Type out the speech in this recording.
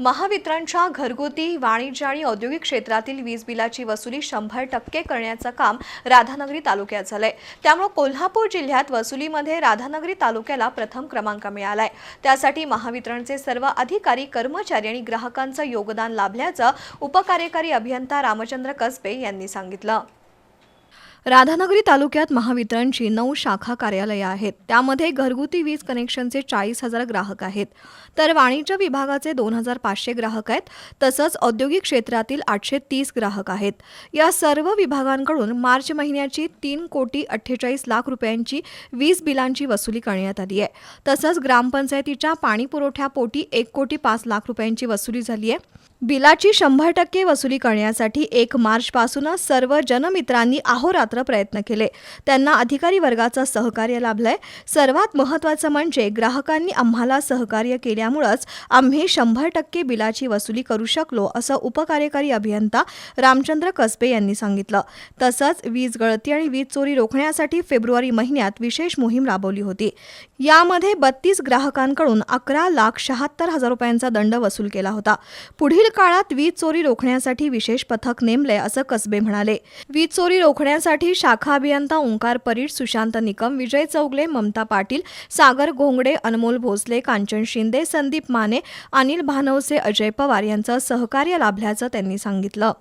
महावितरणच्या घरगुती वाणिज्य आणि औद्योगिक क्षेत्रातील वीज बिलाची वसुली शंभर टक्के करण्याचं काम राधानगरी तालुक्यात झालंय. त्यामुळे कोल्हापूर जिल्ह्यात वसुलीमध्ये राधानगरी तालुक्याला प्रथम क्रमांक मिळालाय. त्यासाठी महावितरणचे सर्व अधिकारी कर्मचारी आणि ग्राहकांचं योगदान लाभल्याचं उपकार्यकारी अभियंता रामचंद्र कसबे यांनी सांगितलं. राधानगरी तालुक्यात महावितरणची नऊ शाखा कार्यालयं आहेत. त्यामध्ये घरगुती वीज कनेक्शनचे चाळीस हजार ग्राहक आहेत. तर वाणिज्य विभागाचे दोन हजार पाचशे ग्राहक आहेत. तसंच औद्योगिक क्षेत्रातील आठशे तीस ग्राहक आहेत. या सर्व विभागांकडून मार्च महिन्याची तीन कोटी अठ्ठेचाळीस लाख रुपयांची वीज बिलांची वसुली करण्यात आली आहे. तसंच ग्रामपंचायतीच्या पाणी पुरवठ्यापोटी एक कोटी पाच लाख रुपयांची वसुली झाली आहे. बिलाची शंभर टक्के वसुली करण्यासाठी एक मार्चपासूनच सर्व जनमित्रांनी अहोरात्र प्रयत्न केले. त्यांना अधिकारी वर्गाचं सहकार्य लाभलंय. सर्वात महत्त्वाचं म्हणजे ग्राहकांनी आम्हाला सहकार्य केल्यामुळंच आम्ही शंभर टक्के बिलाची वसुली करू शकलो असं उपकार्यकारी अभियंता रामचंद्र कसबे यांनी सांगितलं. तसंच वीज गळती आणि वीज चोरी रोखण्यासाठी फेब्रुवारी महिन्यात विशेष मोहीम राबवली होती. यामध्ये बत्तीस ग्राहकांकडून अकरा लाख शहात्तर हजार रुपयांचा दंड वसूल केला होता. पुढील काळात वीज चोरी रोखण्यासाठी विशेष पथक नेमले असं कसबे म्हणाले. वीज चोरी रोखण्यासाठी शाखा अभियंता ओंकार परीट सुशांत निकम विजय चौगले ममता पाटील सागर घोंगडे अनमोल भोसले कांचन शिंदे संदीप माने अनिल भानवसे अजय पवार यांचं सहकार्य लाभल्याचं त्यांनी सांगितलं.